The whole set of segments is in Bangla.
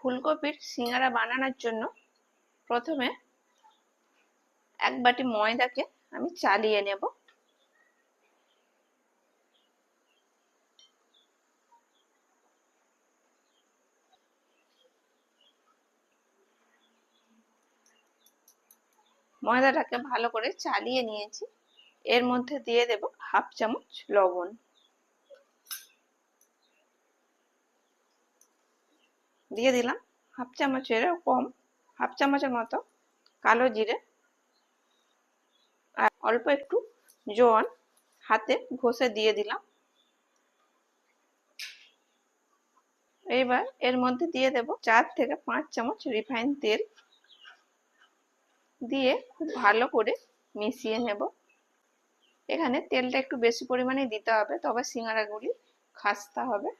ফুলকপির সিঙ্গারা বানানোর জন্য প্রথমে এক বাটি ময়দাকে আমি চালিয়ে নেব। ময়দাটাকে ভালো করে চালিয়ে নিয়েছি। এর মধ্যে দিয়ে দেব হাফ চামচ লবণ। দিয়ে দিলাম হাফ চামচের কম, হাফ চামচের মতো কালো জিরে আর অল্প একটু জল হাতে ঘষে দিয়ে দিলাম। এইবার এর মধ্যে দিয়ে দেব চার থেকে পাঁচ চামচ রিফাইন তেল দিয়ে খুব ভালো করে মিশিয়ে নেব। এখানে তেলটা একটু বেশি পরিমাণে দিতে হবে, তবে সিঙ্গারাগুলি খাস্তা হবে।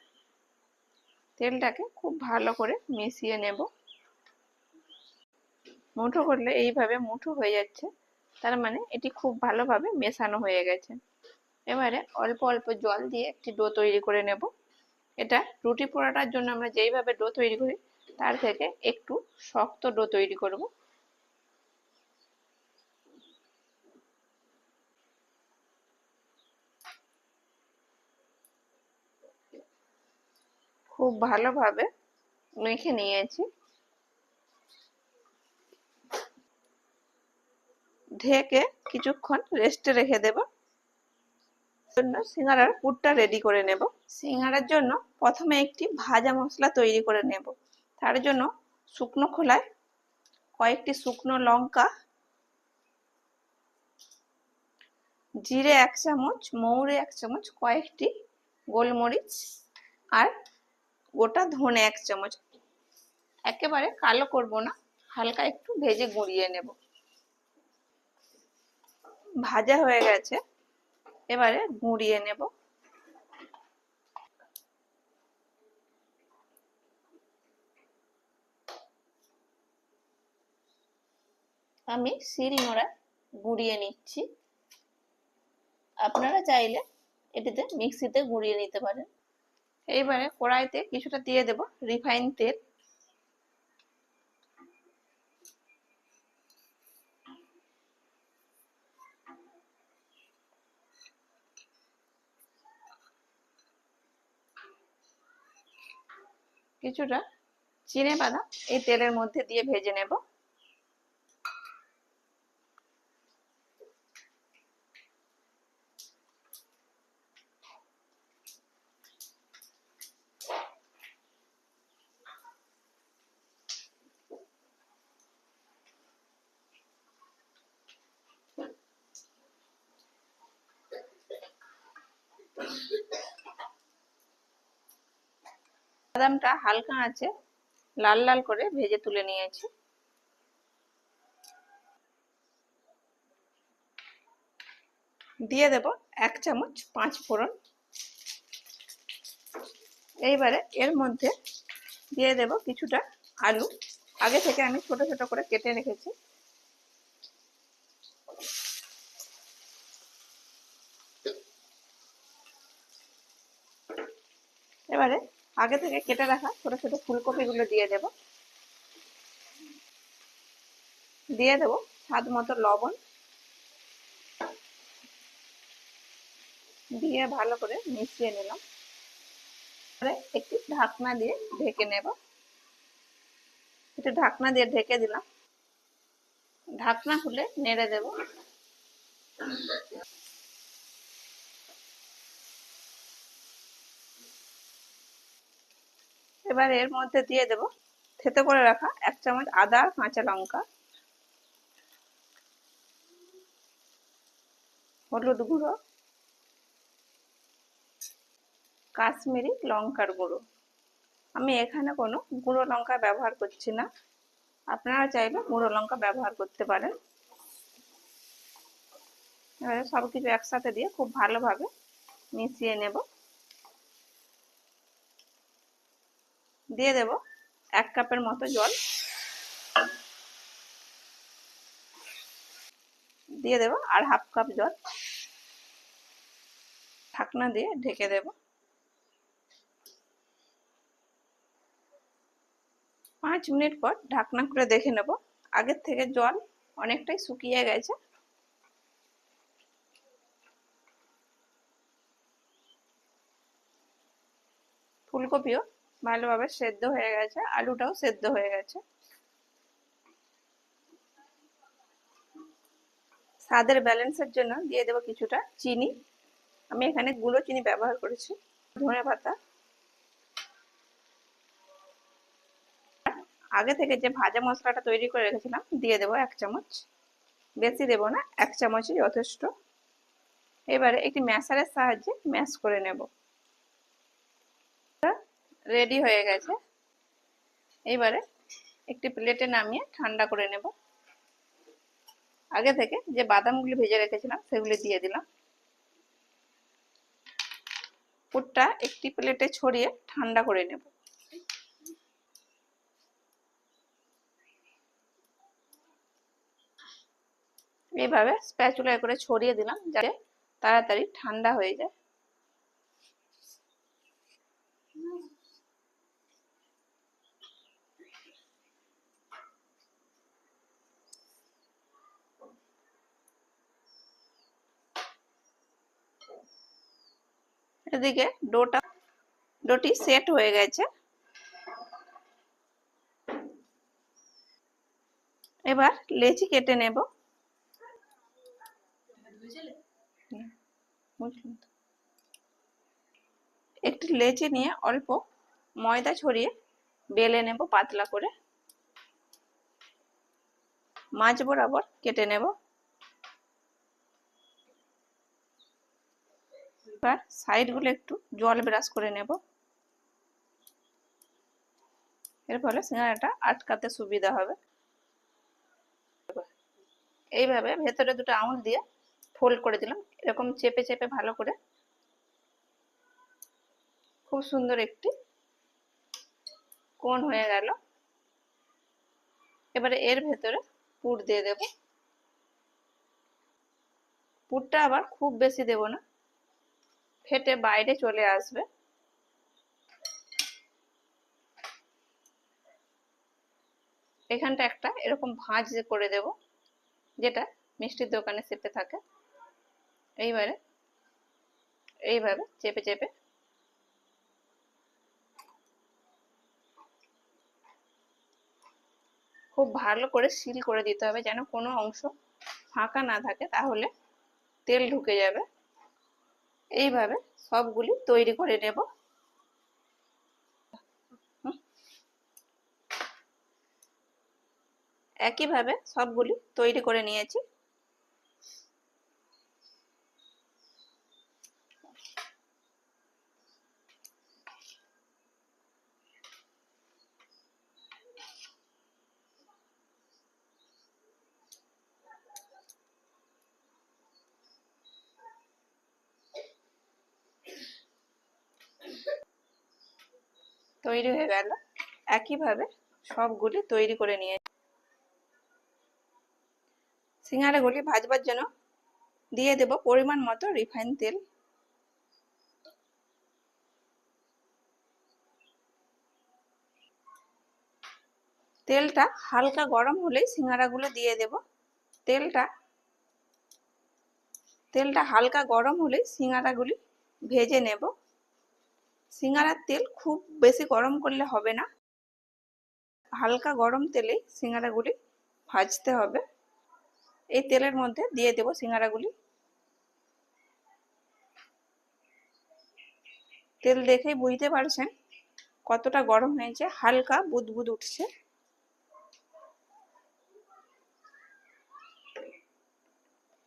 তেলটাকে খুব ভালো করে মিশিয়ে নেব। মুঠো করলে এইভাবে মুঠো হয়ে যাচ্ছে, তার মানে এটি খুব ভালোভাবে মেশানো হয়ে গেছে। এবারে অল্প অল্প জল দিয়ে একটি ডো তৈরি করে নেব। এটা রুটি পোড়াটার জন্য আমরা যেইভাবে ডো তৈরি করি, তার থেকে একটু শক্ত ডো তৈরি করব। খুব ভালোভাবে মেখে নিয়েছি। ঢেকে কিছুক্ষণ রেস্টে রেখে দেব। জন্য সিঙ্গারার পুরটা রেডি করে নেব। সিঙ্গারার জন্য প্রথমে একটি ভাজা মশলা তৈরি করে নেব। তার জন্য শুকনো খোলায় কয়েকটি শুকনো লঙ্কা, জিরে এক চামচ, মৌরে এক চামচ, কয়েকটি গোলমরিচ আর গোটা ধনে এক চামচ। একেবারে কালো করব না, হালকা একটু ভেজে গুঁড়িয়ে নেব। ভাজা হয়ে গেছে, এবারে গুঁড়িয়ে নেব। আমি শিল নোড়ায় গুঁড়িয়ে নিচ্ছি। আপনারা চাইলে এটিতে মিক্সিতে গুঁড়িয়ে নিতে পারেন। এইবারে কড়াইতে কিছুটা দিয়ে দেব রিফাইন তেল। কিছুটা চিনে বাদাম এই তেলের মধ্যে দিয়ে ভেজে নেব। বাদামটা হালকা আছে, লাল লাল করে ভেজে তুলে নিয়েছি। দিয়ে দেব এক চামচ পাঁচ ফোড়ন। এইবারে এর মধ্যে দিয়ে দেব কিছুটা আলু। আগে থেকে আমি ছোট ছোট করে কেটে রেখেছি এবারে আগে থেকে কেটে রাখা ছোট ছোট ফুলকপিগুলো দিয়ে দেব। দিয়ে দেব স্বাদ মতো লবণ। দিয়ে ভালো করে মিশিয়ে নিলাম। একটি ঢাকনা দিয়ে ঢেকে নেব। একটু ঢাকনা দিয়ে ঢেকে দিলাম। ঢাকনা খুলে নেড়ে দেব। এবার এর মধ্যে দিয়ে দেব থেতে করে রাখা এক চামচ আদা আর কাঁচা লঙ্কা, হলুদ গুঁড়ো, কাশ্মীরি লঙ্কার গুঁড়ো। আমি এখানে কোনো গুঁড়ো লঙ্কা ব্যবহার করছি না। আপনারা চাইলে গুঁড়ো লঙ্কা ব্যবহার করতে পারেন। এবারে সব কিছু একসাথে দিয়ে খুব ভালোভাবে মিশিয়ে নেব। দিয়ে দেব এক কাপের মতো জল। দিয়ে দেব আর হাফ কাপ জল। ঢাকনা দিয়ে ঢেকে দেব। পাঁচ মিনিট পর ঢাকনা খুলে দেখে নেব। আগের থেকে জল অনেকটাই শুকিয়ে গেছে। ফুলকপিও ভালোভাবে সেদ্ধ হয়ে গেছে, আলুটাও সেদ্ধ হয়ে গেছে। স্বাদের ব্যালেন্সের জন্য দিয়ে দেবো কিছুটা চিনি। আমি এখানে গুঁড়ো চিনি ব্যবহার করেছি, ধনে পাতা। আগে থেকে যে ভাজা মশলাটা তৈরি করে রেখেছিলাম, দিয়ে দেবো এক চামচ। বেশি দেবো না, এক চামচই যথেষ্ট। এবারে একটি ম্যাশারের সাহায্যে ম্যাশ করে নেব। রেডি হয়ে গেছে। এবারে একটি প্লেটে নামিয়ে ঠান্ডা করে নেব। আগে থেকে যে বাদামগুলি ভেজে রেখেছিলাম, সেগুলি দিয়ে দিলাম। পুরটা একটি প্লেটে ছড়িয়ে ঠান্ডা করে নেব। এইভাবে স্প্যাচুলায় করে ছড়িয়ে দিলাম, যাতে তাড়াতাড়ি ঠান্ডা হয়ে যায়। এদিকে ডোটা, ডোটি সেট হয়ে গেছে। এবার লেচি কেটে নেব। একটি লেচি নিয়ে অল্প ময়দা ছড়িয়ে বেলে নেব পাতলা করে। মাছ বরাবর কেটে নেব এবার সাইডগুলো একটু জল ব্রাশ করে নেব। এর ফলে সিঙ্গারাটা আটকাতে সুবিধা হবে। এইভাবে ভেতরে দুটো আঙুল দিয়ে ফোল্ড করে দিলাম। এরকম চেপে চেপে ভালো করে। খুব সুন্দর একটি কোন হয়ে গেল। এবারে এর ভেতরে পুর দিয়ে দেব। পুরটা আবার খুব বেশি দেব না। ফেটে বাইরে চলে আসবে। এখানটা একটা এরকম ভাঁজ করে দেব, যেটা মিষ্টির দোকানে চেপে থাকে। এইবারে এইভাবে চেপে চেপে খুব ভালো করে সিল করে দিতে হবে, যেন কোনো অংশ ফাঁকা না থাকে, তাহলে তেল ঢুকে যাবে। এইভাবে সবগুলি তৈরি করে নেব। একইভাবে সবগুলি তৈরি করে নিয়েছি। তৈরি হয়ে গেল। একইভাবে সবগুলি তৈরি করে নিয়ে সিঙ্গারাগুলি ভাজবার জন্য দিয়ে দেব পরিমাণ মতো রিফাইন তেল। তেলটা হালকা গরম হলেই সিঙ্গারাগুলো দিয়ে দেব। তেলটা তেলটা হালকা গরম হলেই সিঙ্গারাগুলি ভেজে নেব। সিঙ্গারার তেল খুব বেশি গরম করলে হবে না। হালকা গরম তেলেই সিঙ্গারাগুলি ভাজতে হবে। এই তেলের মধ্যে দিয়ে দেব সিঙ্গারাগুলি। তেল দেখেই বুঝতে পারছেন কতটা গরম হয়েছে, হালকা বুদবুদ উঠছে।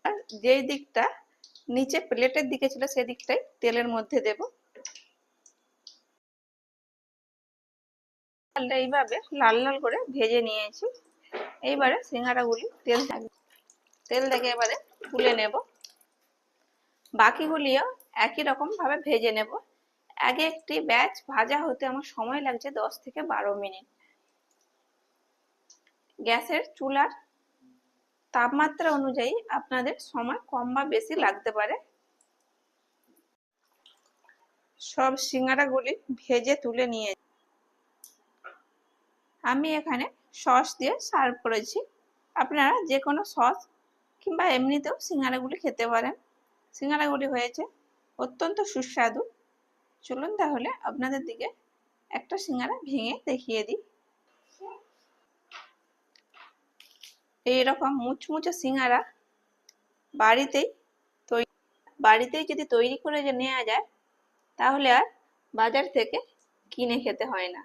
আর যেই দিকটা নিচে প্লেটের দিকে ছিল, সেদিকটাই তেলের মধ্যে দেবো। চালটা এইভাবে লাল লাল করে ভেজে নিয়েছি। এইবারে সিঙ্গারাগুলি তেল তেল থেকে এবারে তুলে নেব। বাকিগুলিও একই রকম ভাবে ভেজে নেব। আগে একটি ব্যাচ ভাজা হতে আমার সময় লাগছে দশ থেকে বারো মিনিট। গ্যাসের চুলার তাপমাত্রা অনুযায়ী আপনাদের সময় কম বা বেশি লাগতে পারে। সব সিঙ্গারাগুলি ভেজে তুলে নিয়ে আমি এখানে সস দিয়ে সার্ভ করেছি। আপনারা যে কোনো সস কিংবা এমনিতেও সিঙ্গারাগুলি খেতে পারেন। সিঙ্গারাগুলি হয়েছে অত্যন্ত সুস্বাদু। চলুন তাহলে আপনাদের দিকে একটা সিঙ্গারা ভেঙে দেখিয়ে দিই। এইরকম মুচমুচে সিঙ্গারা বাড়িতেই তৈরি বাড়িতেই যদি তৈরি করে যে নেওয়া যায়, তাহলে আর বাজার থেকে কিনে খেতে হয় না।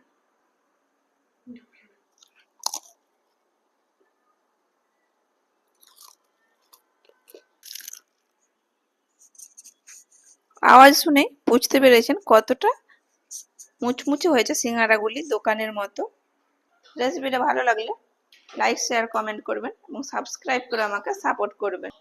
আওয়াজ শুনে বুঝতে পেরেছেন কতটা মুচমুচে হয়েছে সিঙ্গারাগুলি দোকানের মতো। রেসিপিটা ভালো লাগলে লাইক শেয়ার কমেন্ট করবেন এবং সাবস্ক্রাইব করে আমাকে সাপোর্ট করবেন।